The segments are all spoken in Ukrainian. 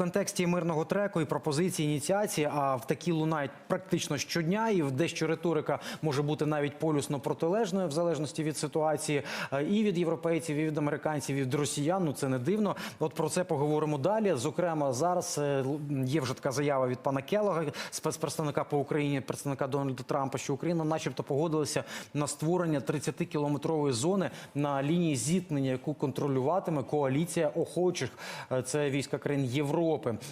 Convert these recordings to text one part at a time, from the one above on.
контексті мирного треку і пропозиції ініціації, а в такі лунають практично щодня, і в дещо риторика може бути навіть полюсно протилежною в залежності від ситуації, е, і від європейців, і від американців, і від росіян. Ну це не дивно. От про це поговоримо далі. Зокрема, зараз е, є вже така заява від пана Келога, спецпредставника по Україні, представника Дональда Трампа, що Україна, начебто, погодилася на створення 30-кілометрової зони на лінії зіткнення, яку контролюватиме коаліція охочих. Е, Це війська країн Європи.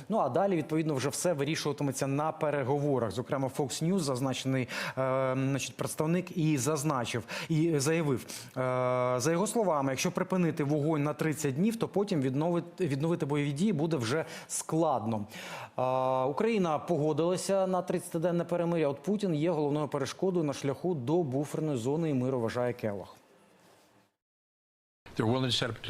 Ну а далі відповідно вже все вирішуватиметься на переговорах. Зокрема, Fox News, зазначений е, значить, представник, і зазначив і заявив е, за його словами, якщо припинити вогонь на 30 днів, то потім відновити, відновити бойові дії буде вже складно. Е, Україна погодилася на 30-денне перемир'я. От Путін є головною перешкодою на шляху до буферної зони і миру, вважає Келлог. They're willing to set up a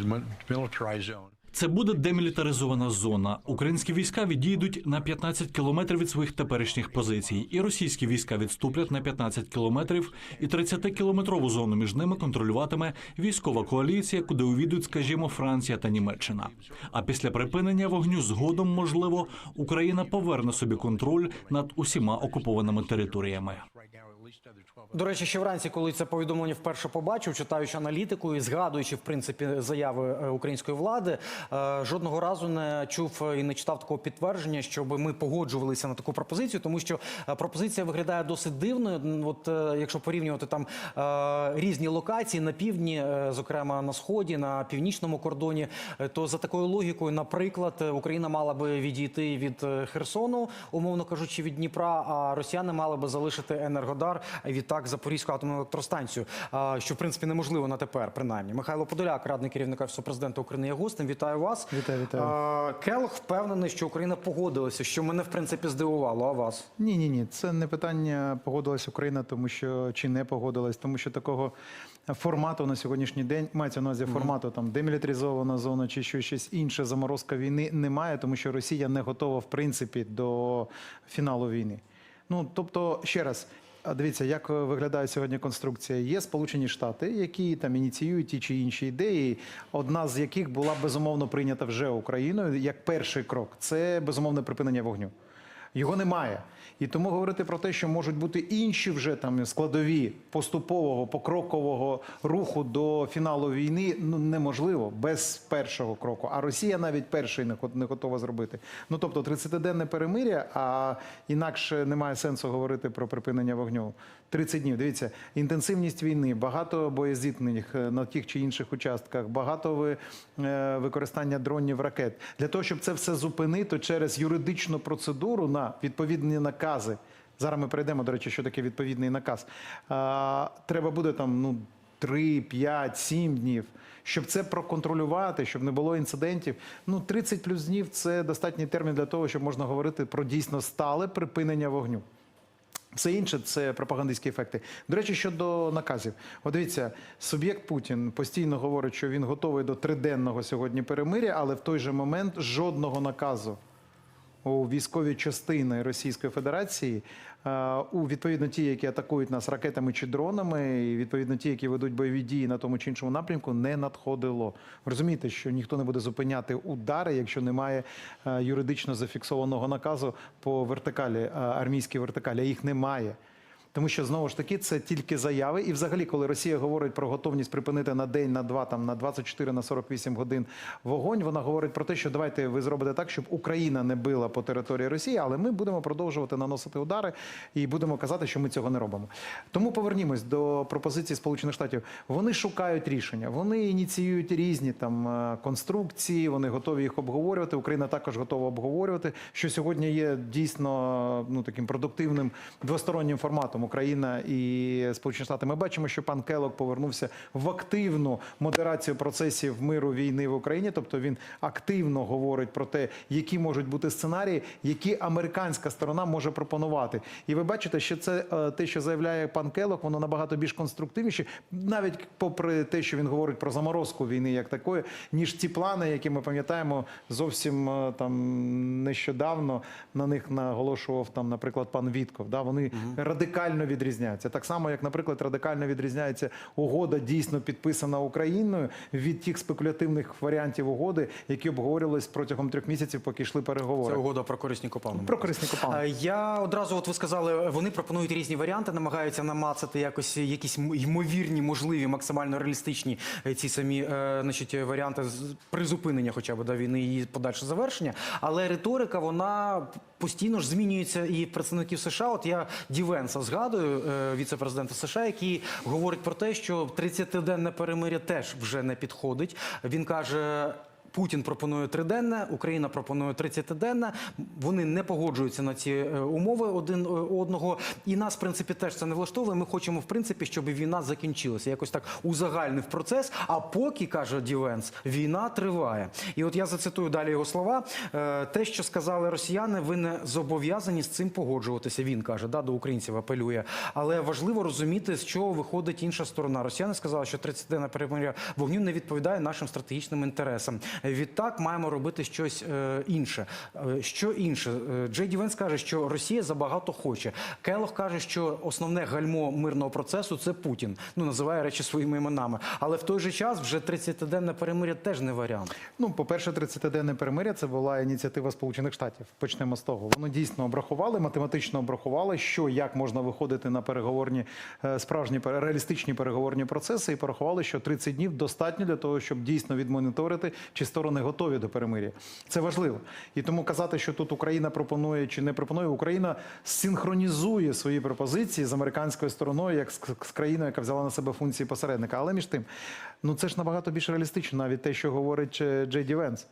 demilitarized zone. Це буде демілітаризована зона. Українські війська відійдуть на 15 кілометрів від своїх теперішніх позицій, і російські війська відступлять на 15 кілометрів, і 30-кілометрову зону між ними контролюватиме військова коаліція, куди увійдуть, скажімо, Франція та Німеччина. А після припинення вогню згодом, можливо, Україна поверне собі контроль над усіма окупованими територіями. Right now, at least another 12 До речі, ще вранці, коли це повідомлення вперше побачив, читаючи аналітику і згадуючи в принципі заяви е, української влади, е, жодного разу не чув і не читав такого підтвердження, щоб ми погоджувалися на таку пропозицію, тому що е, пропозиція виглядає досить дивною. От якщо порівнювати там різні локації на півдні, зокрема на сході, на північному кордоні, то за такою логікою, наприклад, Україна мала би відійти від Херсону, умовно кажучи, від Дніпра, а росіяни мали би залишити Енергодар і відтак Запорізьку атомну електростанцію, що в принципі неможливо на тепер, принаймні. Михайло Подоляк, радник керівника Офісу президента України, є гостем. Вітаю вас. Вітаю, вітаю. А, Келох впевнений, що Україна погодилася, що мене в принципі здивувало. А вас? Ні, ні, ні. Це не питання погодилась Україна, тому що чи не погодилась, тому що такого формату на сьогоднішній день мається на увазі формату там демілітаризована зона чи що щось інше заморозка війни немає, тому що Росія не готова в принципі до фіналу війни. Ну тобто, ще раз. А Дивіться, як виглядає сьогодні конструкція. Є Сполучені Штати, які там ініціюють ті чи інші ідеї, одна з яких була безумовно прийнята вже Україною як перший крок. Це безумовне припинення вогню. Його немає. І тому говорити про те, що можуть бути інші вже там складові поступового покрокового руху до фіналу війни ну неможливо без першого кроку. А Росія навіть перший не не готова зробити. Ну тобто 30-денне перемиря, а інакше немає сенсу говорити про припинення вогню. 30 днів. Дивіться, інтенсивність війни, багато боєзіткнень е, на тих чи інших участках, багато е, використання дронів ракет. Для того, щоб це все зупинити через юридичну процедуру на відповідні накази. Зараз ми перейдемо, до речі, що таке відповідний наказ. Треба буде там ну, 3, 5, 7 днів. Щоб це проконтролювати, щоб не було інцидентів. Ну, 30 плюс днів це достатній термін для того, щоб можна говорити про дійсно стале припинення вогню. Все інше це пропагандистські ефекти. До речі, щодо наказів, от дивіться, суб'єкт Путін постійно говорить, що він готовий до триденного сьогодні перемиря, але в той же момент жодного наказу у військові частини Російської Федерації, е, у відповідно ті, які атакують нас ракетами чи дронами, і відповідно ті, які ведуть бойові дії на тому чи іншому напрямку, не надходило. Розумієте, що ніхто не буде зупиняти удари, якщо немає е, юридично зафіксованого наказу по вертикалі, е, армійській вертикалі, а їх немає. Тому що знову ж таки це тільки заяви. І взагалі, коли Росія говорить про готовність припинити на день, на два, там на 24, на 48 годин вогонь, вона говорить про те, що давайте ви зробите так, щоб Україна не била по території Росії, але ми будемо продовжувати наносити удари і будемо казати, що ми цього не робимо. Тому повернімось до пропозиції Сполучених Штатів. Вони шукають рішення, вони ініціюють різні там е, конструкції, вони готові їх обговорювати. Україна також готова обговорювати, що сьогодні є дійсно ну таким продуктивним двостороннім форматом Україна і Сполучені Штати. Ми бачимо, що пан Келок повернувся в активну модерацію процесів миру війни в Україні. Тобто він активно говорить про те, які можуть бути сценарії, які американська сторона може пропонувати. І ви бачите, що це е, те, що заявляє пан Келок, воно набагато більш конструктивніше, навіть попри те, що він говорить про заморозку війни як такої, ніж ці плани, які ми пам'ятаємо зовсім е, там нещодавно на них наголошував там, наприклад, пан Вітков. Да, вони радикально радикально відрізняються. Так само, як, наприклад, радикально відрізняється угода, дійсно підписана Україною від тих спекулятивних варіантів угоди, які обговорювались протягом трьох місяців, поки йшли переговори. Це угода про корисні копалини. Про корисні копалини. Е, Я одразу, от ви сказали, вони пропонують різні варіанти, намагаються намацати якось якісь ймовірні, можливі, максимально реалістичні е, ці самі е, значить, варіанти призупинення, хоча б до війни і подальше завершення. Але риторика вона постійно ж змінюється і представників США. От я Дівенса згадую, е, віце-президента США, який говорить про те, що 30-денне перемиря теж вже не підходить. Він каже. Путін пропонує триденне, Україна пропонує 30-денне. Вони не погоджуються на ці е, умови один е, одного. І нас, в принципі, теж це не влаштовує. Ми хочемо, в принципі, щоб війна закінчилася. Якось так узагальнив процес. А поки каже Дівенс, війна триває. І от я зацитую далі його слова. Е, Те, що сказали росіяни, ви не зобов'язані з цим погоджуватися. Він каже, да, до українців апелює. Але важливо розуміти, з чого виходить інша сторона. Росіяни сказали, що 30-денне перемиря вогню не відповідає нашим стратегічним інтересам. Відтак маємо робити щось е, інше. Е, Що інше? Е, Джей Ді Венс каже, що Росія забагато хоче. Келох каже, що основне гальмо мирного процесу це Путін. Ну називає речі своїми іменами. Але в той же час вже 30-денне перемиря теж не варіант. Ну, по-перше, 30-денне перемиря це була ініціатива Сполучених Штатів. Почнемо з того. Вони дійсно обрахували, математично обрахували, що як можна виходити на переговорні справжні реалістичні переговорні процеси, і порахували, що 30 днів достатньо для того, щоб дійсно відмоніторити, чи сторони готові до перемиря. Це важливо. І тому казати, що тут Україна пропонує чи не пропонує, Україна синхронізує свої пропозиції з американською стороною, як з, країною, яка взяла на себе функції посередника. Але між тим, ну це ж набагато більш реалістично, навіть те, що говорить е, Джей Ді Венс.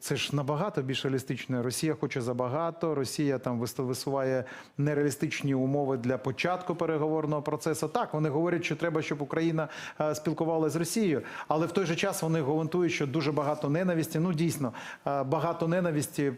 Це ж набагато більш реалістично. Росія хоче забагато. Росія там вис- висуває нереалістичні умови для початку переговорного процесу. Так, вони говорять, що треба, щоб Україна е, спілкувалася з Росією, але в той же час вони гарантують, що дуже багато ненависті. Ну дійсно е, багато ненависті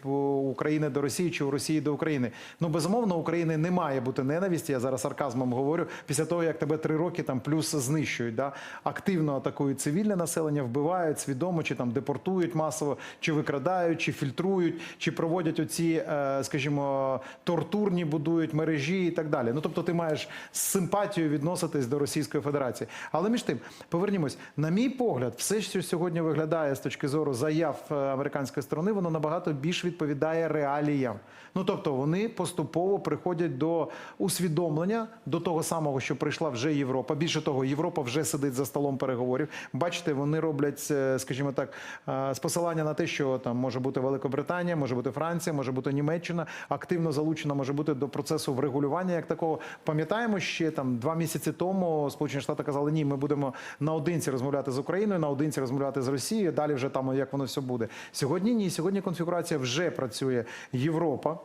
України до Росії чи у Росії до України. Ну безумовно, України не має бути ненависті. Я зараз сарказмом говорю. Після того як тебе три роки там плюс знищують, да активно атакують цивільне населення, вбивають свідомо, чи там депортують масово, чи викрадають, чи фільтрують, чи проводять оці, е, скажімо, тортурні будують мережі і так далі. Ну тобто, ти маєш з симпатією відноситись до Російської Федерації. Але між тим, повернімось, на мій погляд, все, що сьогодні виглядає з точки зору заяв е, американської сторони, воно набагато більш відповідає реаліям. Ну тобто, вони поступово приходять до усвідомлення до того самого, що прийшла вже Європа. Більше того, Європа вже сидить за столом переговорів. Бачите, вони роблять, е, скажімо так, е, з посилання на те, що там може бути Великобританія, може бути Франція, може бути Німеччина, активно залучена може бути до процесу врегулювання як такого. Пам'ятаємо, ще там два місяці тому Сполучені Штати казали, ні, ми будемо наодинці розмовляти з Україною, наодинці розмовляти з Росією. Далі вже там як воно все буде. Сьогодні ні. Сьогодні конфігурація вже працює Європа.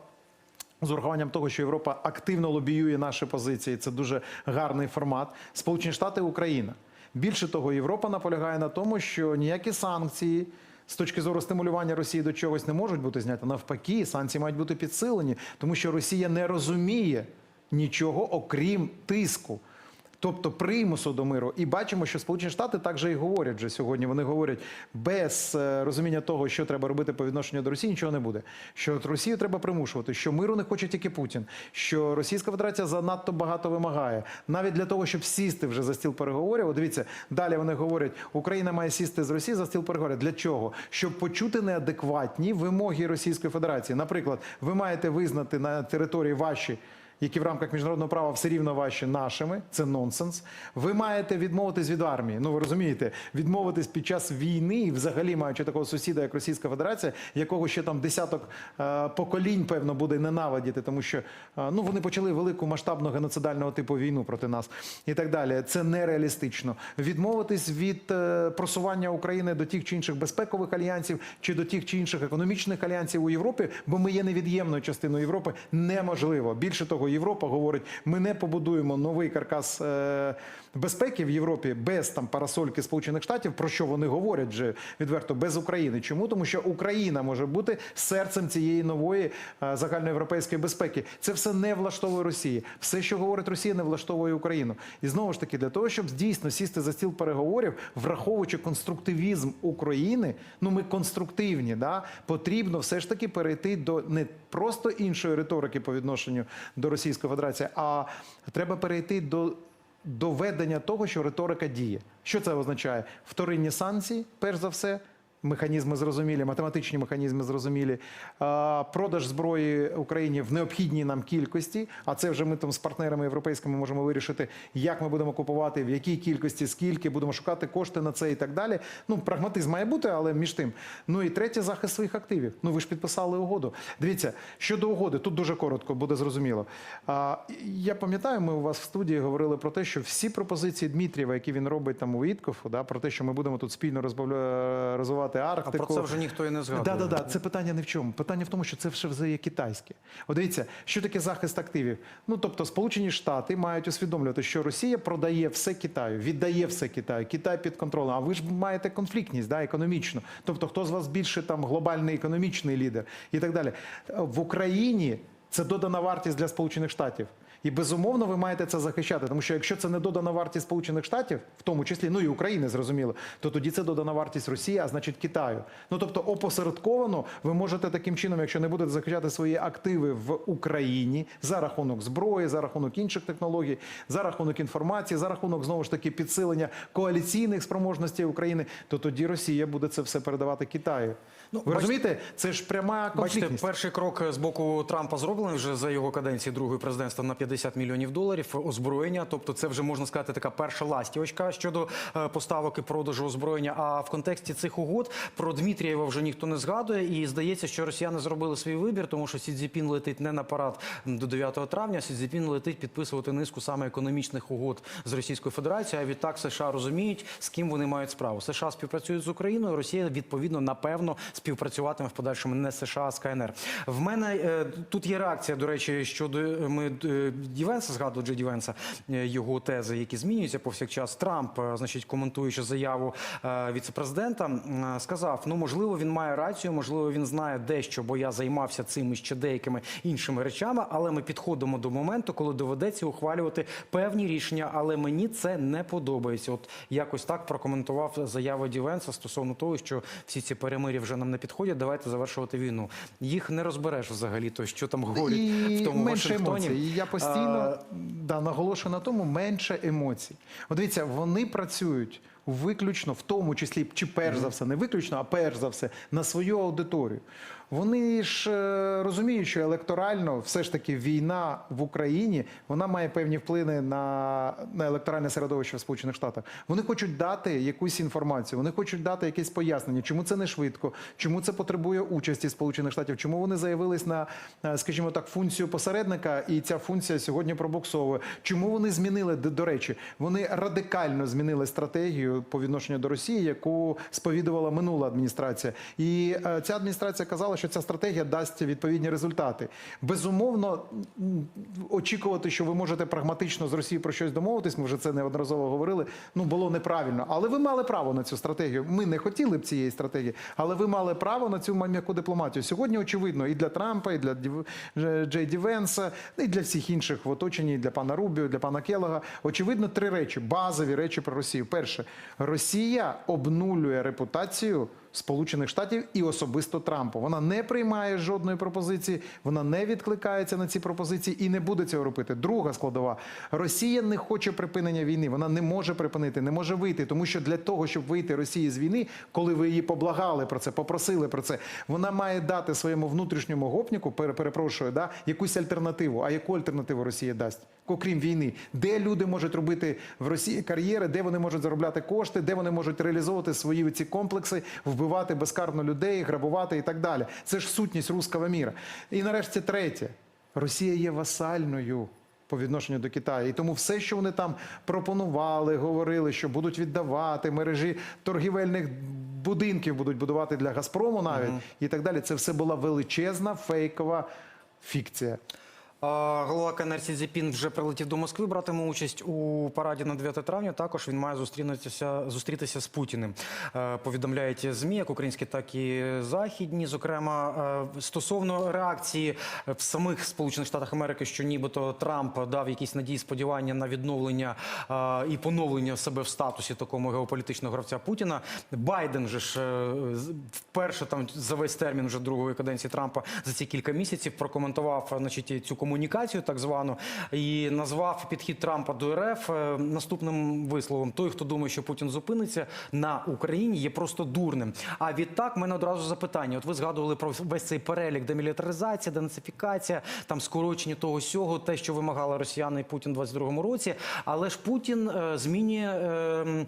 З урахуванням того, що Європа активно лобіює наші позиції, це дуже гарний формат. Сполучені Штати, Україна. Більше того, Європа наполягає на тому, що ніякі санкції з точки зору стимулювання Росії до чогось не можуть бути зняті. Навпаки, санкції мають бути підсилені, тому що Росія не розуміє нічого окрім тиску. Тобто примусу до миру, і бачимо, що Сполучені Штати так же і говорять вже сьогодні. Вони говорять без е, розуміння того, що треба робити по відношенню до Росії, нічого не буде. Що Росію треба примушувати, що миру не хоче тільки Путін, що Російська Федерація занадто багато вимагає, навіть для того, щоб сісти вже за стіл переговорів. От дивіться, далі вони говорять, Україна має сісти з Росії за стіл переговорів. Для чого? Щоб почути неадекватні вимоги Російської Федерації. Наприклад, ви маєте визнати на території ваші які в рамках міжнародного права все рівно ваші нашими, це нонсенс. Ви маєте відмовитись від армії. Ну ви розумієте, відмовитись під час війни, і взагалі маючи такого сусіда, як Російська Федерація, якого ще там десяток е, поколінь, певно, буде ненавидіти, тому що е, ну вони почали велику масштабну геноцидального типу війну проти нас і так далі. Це нереалістично. Відмовитись від е, просування України до тих чи інших безпекових альянсів чи до тих чи інших економічних альянсів у Європі, бо ми є невід'ємною частиною Європи, неможливо. Більше того, Європа говорить, ми не побудуємо новий каркас е, безпеки в Європі без там парасольки Сполучених Штатів, про що вони говорять вже відверто без України. Чому? Тому що Україна може бути серцем цієї нової е, загальноєвропейської безпеки. Це все не влаштовує Росії. Все, що говорить Росія, не влаштовує Україну. І знову ж таки, для того, щоб дійсно сісти за стіл переговорів, враховуючи конструктивізм України, ну ми конструктивні, да, потрібно все ж таки перейти до не просто іншої риторики по відношенню до Російської Федерації, а треба перейти до доведення того, що риторика діє. Що це означає? Вторинні санкції, перш за все. Механізми зрозумілі, математичні механізми зрозумілі. Продаж зброї Україні в необхідній нам кількості. А це вже ми там з партнерами європейськими можемо вирішити, як ми будемо купувати, в якій кількості, скільки, будемо шукати кошти на це і так далі. Ну, прагматизм має бути, але між тим. Ну і третє захист своїх активів. Ну ви ж підписали угоду. Дивіться, щодо угоди, тут дуже коротко буде зрозуміло. Я пам'ятаю, ми у вас в студії говорили про те, що всі пропозиції Дмитрієва, які він робить там у Віткофу, да, про те, що ми будемо тут спільно розбавля- розвивати А про це вже ніхто і не згадує. Да, да, да. Це питання не в чому. Питання в тому, що це все вже є китайське. От дивіться, що таке захист активів? Ну тобто, Сполучені Штати мають усвідомлювати, що Росія продає все Китаю, віддає все Китаю, Китай під контролем. А ви ж маєте конфліктність, да, економічну. Тобто, хто з вас більше там глобальний економічний лідер і так далі. В Україні це додана вартість для Сполучених Штатів. І безумовно ви маєте це захищати, тому що якщо це не додана вартість Сполучених Штатів, в тому числі ну і України, зрозуміло, то тоді це додана вартість Росії, а значить Китаю. Ну тобто опосередковано ви можете таким чином, якщо не будете захищати свої активи в Україні за рахунок зброї, за рахунок інших технологій, за рахунок інформації, за рахунок знову ж таки підсилення коаліційних спроможностей України, то тоді Росія буде це все передавати Китаю. Ну, ви розумієте, це ж пряма Бачите, перший крок з боку Трампа зроблений вже за його каденції другої президентства на 50 мільйонів доларів озброєння. Тобто, це вже можна сказати така перша ластівочка щодо е, поставок і продажу озброєння. А в контексті цих угод про Дмитрієва вже ніхто не згадує. І здається, що росіяни зробили свій вибір, тому що Сі Цзіпін летить не на парад до 9 травня. Сі Цзіпін летить підписувати низку саме економічних угод з Російською Федерацією. А відтак США розуміють, з ким вони мають справу. США співпрацюють з Україною. Росія відповідно напевно співпрацюватиме в подальшому не США, а з. В мене е, тут є реакція, до речі, щодо е, ми е, Дівенса згадували Джей Дівенса, е, його тези, які змінюються повсякчас. Трамп, е, значить, коментуючи заяву е, віцепрезидента, е, сказав: ну можливо, він має рацію, можливо, він знає дещо, бо я займався цим і ще деякими іншими речами. Але ми підходимо до моменту, коли доведеться ухвалювати певні рішення. Але мені це не подобається. От якось так прокоментував заяву Дівенса стосовно того, що всі ці перемир'я вже нам не підходять. Давайте завершувати війну. Їх не розбереш взагалі, то що там говорять і в тому менше Вашингтоні. емоцій. І я постійно А, да, наголошую на тому, менше емоцій. От дивіться, вони працюють виключно, в тому числі, чи перш за все, не виключно, а перш за все, на свою аудиторію. Вони ж е, розуміють, що електорально все ж таки війна в Україні вона має певні вплини на, на електоральне середовище в Сполучених Штатах. Вони хочуть дати якусь інформацію, вони хочуть дати якесь пояснення, чому це не швидко, чому це потребує участі Сполучених Штатів, чому вони заявились на, е, скажімо так, функцію посередника, і ця функція сьогодні пробуксовує. Чому вони змінили до, до речі? Вони радикально змінили стратегію по відношенню до Росії, яку сповідувала минула адміністрація. І е, ця адміністрація казала, що ця стратегія дасть відповідні результати. Безумовно, очікувати, що ви можете прагматично з Росією про щось домовитись. Ми вже це неодноразово говорили. Ну було неправильно, але ви мали право на цю стратегію. Ми не хотіли б цієї стратегії, але ви мали право на цю м'яку дипломатію. Сьогодні очевидно і для Трампа, і для Дж- Джей Ді Венса, і для всіх інших в оточенні, і для пана Рубіо, і для пана Келога. Очевидно, три речі, базові речі про Росію. Перше, Росія обнулює репутацію. Сполучених Штатів і особисто Трампа. Вона не приймає жодної пропозиції, вона не відкликається на ці пропозиції і не буде цього робити. Друга складова: Росія не хоче припинення війни. Вона не може припинити, не може вийти, тому що для того, щоб вийти Росії з війни, коли ви її поблагали про це, попросили про це, вона має дати своєму внутрішньому гопніку, пере- перепрошую, да, якусь альтернативу. А яку альтернативу Росія дасть? Окрім війни, де люди можуть робити в Росії кар'єри, де вони можуть заробляти кошти, де вони можуть реалізовувати свої ці комплекси, вбивати безкарно людей, грабувати і так далі. Це ж сутність руского міра. І нарешті третє: Росія є васальною. По відношенню до Китаю, і тому все, що вони там пропонували, говорили, що будуть віддавати мережі торгівельних будинків, будуть будувати для Газпрому навіть і так далі. Це все була величезна фейкова фікція. Голова КНР Сі Цзіпін вже прилетів до Москви, братиме участь у параді на 9 травня. Також він має зустрітися, зустрітися з Путіним. Е, Повідомляють ЗМІ, як українські, так і західні. Зокрема, е, стосовно реакції в самих Сполучених Штатах Америки, що нібито Трамп дав якісь надії, сподівання на відновлення е, і поновлення себе в статусі такому геополітичного гравця Путіна. Байден же ж е, вперше там за весь термін вже другої каденції Трампа за ці кілька місяців прокоментував е, значить, цю комунікацію, так звану, і назвав підхід Трампа до РФ е, наступним висловом: той, хто думає, що Путін зупиниться на Україні, є просто дурним. А відтак, мене одразу запитання. От ви згадували про весь цей перелік демілітаризація, денацифікація, там скорочення того сього, те, що вимагали росіяни Путін у 22-му році. Але ж Путін е, змінює.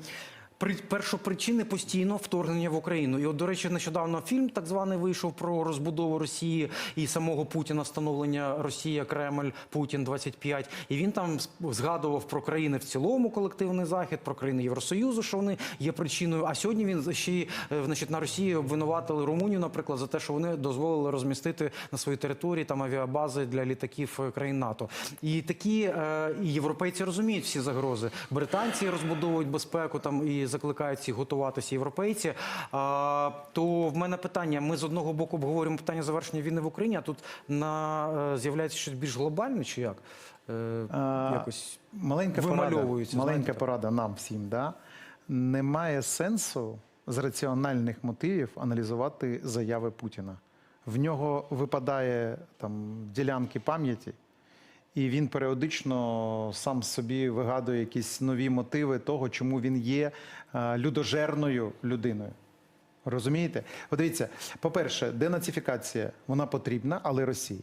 При першопричини постійно вторгнення в Україну. І от, до речі, нещодавно фільм так званий вийшов про розбудову Росії і самого Путіна, становлення Росія, Кремль, Путін 25. І він там згадував про країни в цілому, колективний захід, про країни Євросоюзу, що вони є причиною. А сьогодні він ще е, значить, на Росії обвинуватили Румунію, наприклад, за те, що вони дозволили розмістити на своїй території там авіабази для літаків е, країн НАТО. І такі е, і європейці розуміють всі загрози. Британці розбудовують безпеку там і закликають всіх готуватися європейці. А, то в мене питання: ми з одного боку обговорюємо питання завершення війни в Україні, а тут на е, з'являється щось більш глобальне, чи як? Е, А, якось Маленька порада, вимальовується, маленька порада нам всім. Да? Немає сенсу з раціональних мотивів аналізувати заяви Путіна. В нього випадає там ділянки пам'яті, і він періодично сам собі вигадує якісь нові мотиви того, чому він є е, людожерною людиною. Розумієте? От дивіться, по-перше, денацифікація вона потрібна, але Росії.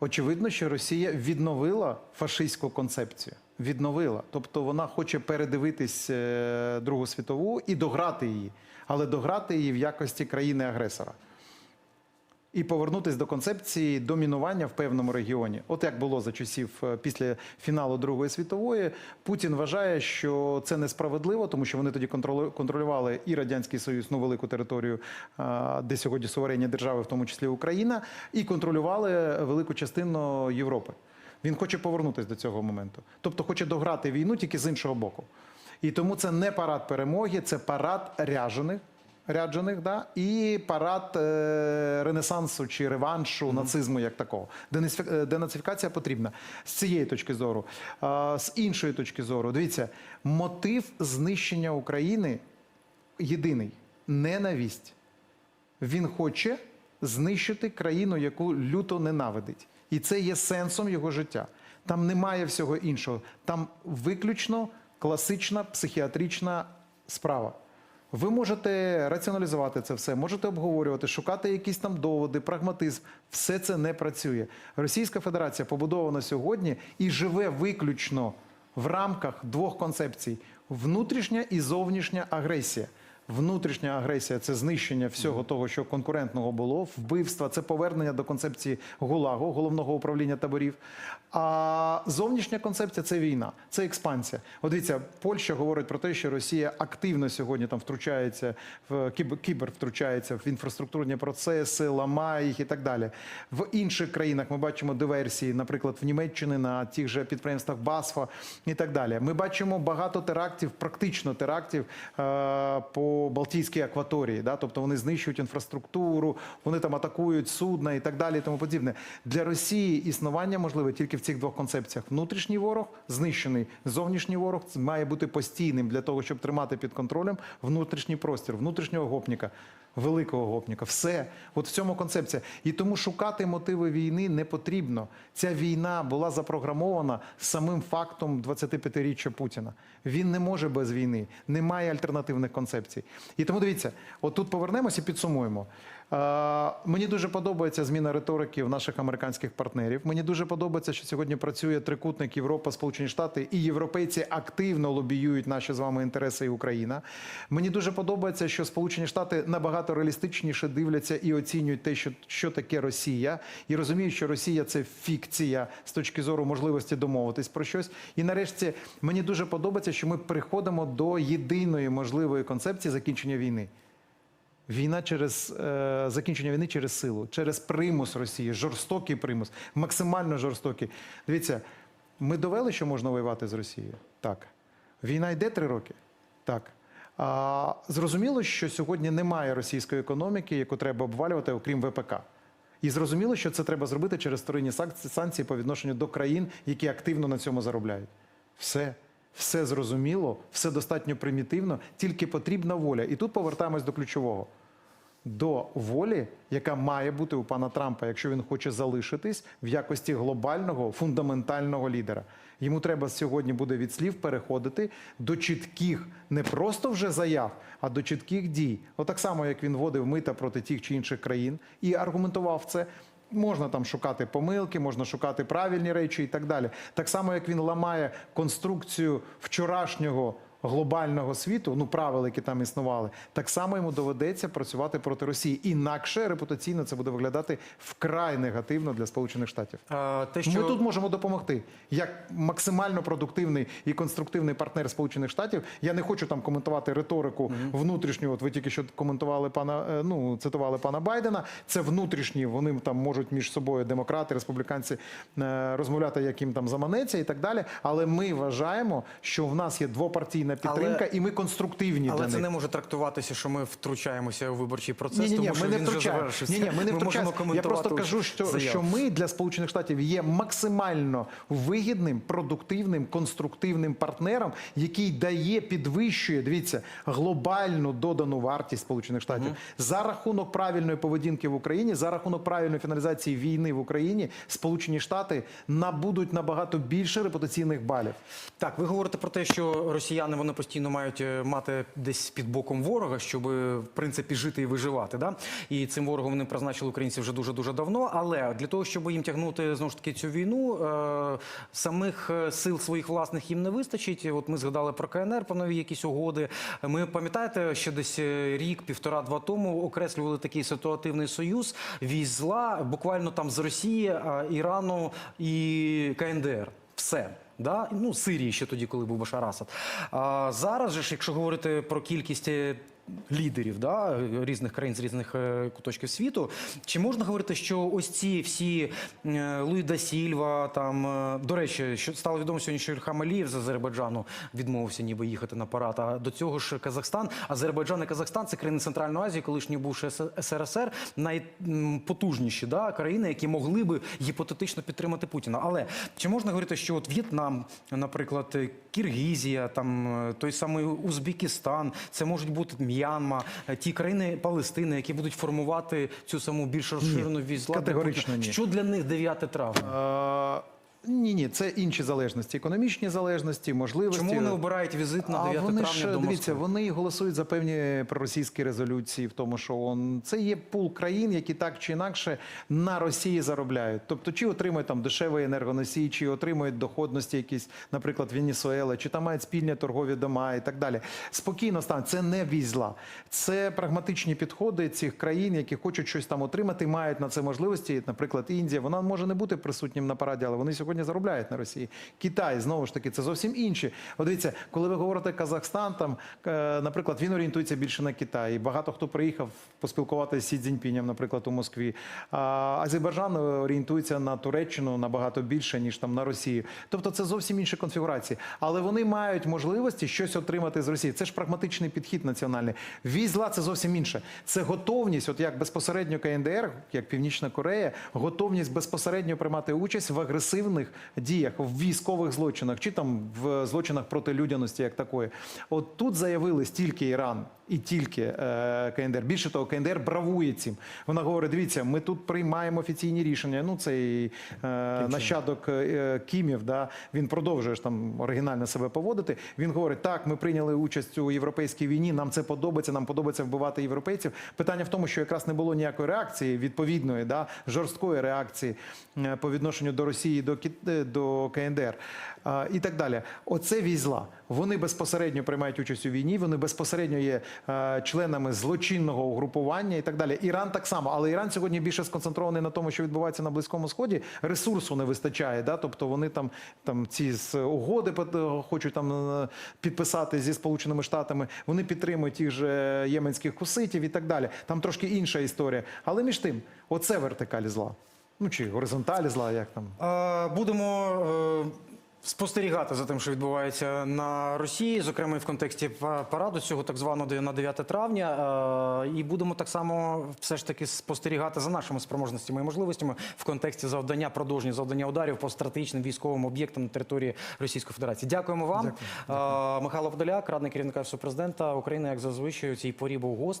Очевидно, що Росія відновила фашистську концепцію. Відновила. Тобто вона хоче передивитись е, Другу світову і дограти її, але дограти її в якості країни-агресора. І повернутися до концепції домінування в певному регіоні. От як було за часів е, після фіналу Другої світової, Путін вважає, що це несправедливо, тому що вони тоді контролювали і Радянський Союз, ну велику територію, де сьогодні суверенні держави, в тому числі Україна, і контролювали велику частину Європи. Він хоче повернутися до цього моменту. Тобто хоче дограти війну тільки з іншого боку. І тому це не парад перемоги, це парад ряжених ряджених, да, і парад е, ренесансу чи реваншу нацизму як такого. Е, Денацифікація потрібна з цієї точки зору. А, з іншої точки зору, дивіться, мотив знищення України єдиний ненависть. Він хоче знищити країну, яку люто ненавидить. І це є сенсом його життя. Там немає всього іншого. Там виключно класична психіатрична справа. Ви можете раціоналізувати це все, можете обговорювати, шукати якісь там доводи, прагматизм. Все це не працює. Російська Федерація побудована сьогодні і живе виключно в рамках двох концепцій: внутрішня і зовнішня агресія. Внутрішня агресія це знищення всього того, що конкурентного було, вбивства, це повернення до концепції ГУЛАГу, головного управління таборів. А зовнішня концепція це війна, це експансія. От дивіться, Польща говорить про те, що Росія активно сьогодні там втручається в кібер, втручається в інфраструктурні процеси, ламає їх і так далі. В інших країнах ми бачимо диверсії, наприклад, в Німеччині на тих же підприємствах Басфа і так далі. Ми бачимо багато терактів, практично терактів е, Балтійській акваторії. Да? Тобто вони знищують інфраструктуру, вони там атакують судна і так далі. І тому подібне. Для Росії існування можливе тільки в цих двох концепціях: внутрішній ворог знищений, зовнішній ворог має бути постійним для того, щоб тримати під контролем внутрішній простір, внутрішнього гопніка. Великого гопніка, все от в цьому концепція, і тому шукати мотиви війни не потрібно. Ця війна була запрограмована самим фактом 25-річчя Путіна. Він не може без війни, немає альтернативних концепцій. І тому дивіться, от тут повернемося і підсумуємо. Мені дуже подобається зміна риторики в наших американських партнерів. Мені дуже подобається, що сьогодні працює трикутник Європа, Сполучені Штати і європейці активно лобіюють наші з вами інтереси і Україна. Мені дуже подобається, що Сполучені Штати набагато реалістичніше дивляться і оцінюють те, що, що таке Росія, і розуміють, що Росія це фікція з точки зору можливості домовитись про щось. І нарешті мені дуже подобається, що ми приходимо до єдиної можливої концепції закінчення війни. Війна через е, закінчення війни через силу, через примус Росії, жорстокий примус, максимально жорстокий. Дивіться, ми довели, що можна воювати з Росією. Так. Війна йде три роки. Так. А, зрозуміло, що сьогодні немає російської економіки, яку треба обвалювати, окрім ВПК. І зрозуміло, що це треба зробити через санкці- санкції по відношенню до країн, які активно на цьому заробляють. Все. Все зрозуміло, все достатньо примітивно, тільки потрібна воля. І тут повертаємось до ключового. До волі, яка має бути у пана Трампа, якщо він хоче залишитись в якості глобального фундаментального лідера. Йому треба сьогодні буде від слів переходити до чітких не просто вже заяв, а до чітких дій. Отак само, як він вводив мита проти тих чи інших країн і аргументував це. Можна там шукати помилки, можна шукати правильні речі і так далі. Так само, як він ламає конструкцію вчорашнього глобального світу, ну правил, які там існували, так само йому доведеться працювати проти Росії. Інакше репутаційно це буде виглядати вкрай негативно для Сполучених Штатів. Е, Те, що Ми тут можемо допомогти як максимально продуктивний і конструктивний партнер Сполучених Штатів. Я не хочу там коментувати риторику внутрішню. От ви тільки що коментували пана, е, ну цитували пана Байдена. Це внутрішні. Вони там можуть між собою демократи, республіканці е, розмовляти, як їм там заманеться, і так далі. Але ми вважаємо, що в нас є двопартійна підтримка, і ми конструктивні Але для це них. не може трактуватися, що ми втручаємося у виборчий процес, Ні, ні, ні, тому що ми не він вже втручаємо. Ні, ні, ми не можемо втручаємо. Я просто кажу, що, заяв. що ми для Сполучених Штатів є максимально вигідним, продуктивним, конструктивним партнером, який дає, підвищує, дивіться, глобальну додану вартість Сполучених Штатів за рахунок правильної поведінки в Україні, за рахунок правильної фіналізації війни в Україні. Сполучені Штати набудуть набагато більше репутаційних балів. Так, ви говорите про те, що росіяни вони постійно мають е, мати десь під боком ворога, щоб в принципі жити і виживати. Да? І цим ворогом вони призначили українців вже дуже дуже давно. Але для того, щоб їм тягнути знову ж таки цю війну, е, самих е, сил своїх власних їм не вистачить. От ми згадали про КНР, про нові якісь угоди. Ми пам'ятаєте, що десь е, рік, півтора-два тому окреслювали такий ситуативний союз військ зла, буквально там з Росії, е, Ірану і КНДР. Все. Да? Ну, Сирії ще тоді, коли був Башар Асад. А зараз же ж, якщо говорити про кількість е, лідерів да, різних країн з різних е, куточків світу, чи можна говорити, що ось ці всі е, Луї да Сільва, там, е, до речі, що стало відомо сьогодні, що Ільхам Алієв з Азербайджану відмовився ніби їхати на парад, а до цього ж Казахстан, Азербайджан і Казахстан це країни Центральної Азії, колишній бувши СРСР, найпотужніші да, країни, які могли би гіпотетично підтримати Путіна. Але чи можна говорити, що от В'єтнам, наприклад, Киргізія, там той самий Узбекистан, це можуть бути М'янма, е, ті країни Палестини, які будуть формувати цю саму більш розширену візла категорично ні. Що для них 9 травня? Ні, ні, це інші залежності, економічні залежності, можливості. Чому вони обирають візит на 9 а вони травня ж, до дивіться, Москви? вони голосують за певні проросійські резолюції, в тому, що он, це є пул країн, які так чи інакше на Росії заробляють. Тобто, чи отримують там дешевий енергоносій, чи отримують доходності якісь, наприклад, Венесуела, чи там мають спільні торгові дома і так далі. Спокійно стан, це не візла, це прагматичні підходи цих країн, які хочуть щось там отримати, мають на це можливості. Наприклад, Індія, вона може не бути присутнім на параді, але вони сьогодні заробляють на Росії. Китай знову ж таки, це зовсім інші. От дивіться, коли ви говорите Казахстан, там, е, наприклад, він орієнтується більше на Китай. Багато хто приїхав поспілкуватися з Сі Цзіньпінем, наприклад, у Москві. А Азербайджан орієнтується на Туреччину набагато більше, ніж там на Росію. Тобто це зовсім інші конфігурації. Але вони мають можливості щось отримати з Росії. Це ж прагматичний підхід національний. Віз зла це зовсім інше. Це готовність, от як безпосередньо КНДР, як Північна Корея, готовність безпосередньо приймати участь в агресивних діях, в військових злочинах чи там в злочинах проти людяності, як такої. От тут заявили стільки Іран і тільки е, КНДР. Більше того, КНДР бравує цим. Вона говорить: дивіться, ми тут приймаємо офіційні рішення. Ну цей е, нащадок е, Кімів, да він продовжує ж там оригінально себе поводити. Він говорить: так, ми прийняли участь у європейській війні. Нам це подобається. Нам подобається вбивати європейців. Питання в тому, що якраз не було ніякої реакції відповідної, да жорсткої реакції е, по відношенню до Росії, до е, до КНДР е, і так далі. Оце візла. Вони безпосередньо приймають участь у війні. Вони безпосередньо є е, членами злочинного угрупування і так далі. Іран так само, але Іран сьогодні більше сконцентрований на тому, що відбувається на близькому сході. Ресурсу не вистачає. Да? Тобто вони там, там ці угоди хочуть там е, підписати зі Сполученими Штатами. Вони підтримують тих же єменських хуситів і так далі. Там трошки інша історія. Але між тим, оце вертикаль зла. Ну чи горизонталь зла, як там. Е, Будемо е, спостерігати за тим, що відбувається на Росії, зокрема і в контексті параду цього так званого на 9 травня. Е, І будемо так само все ж таки спостерігати за нашими спроможностями і можливостями в контексті завдання продовження завдання ударів по стратегічним військовим об'єктам на території Російської Федерації. Дякуємо вам, Е, Михайло Подоляк, радник керівника Офісу президента України, як зазвичай у цій порі був гостем.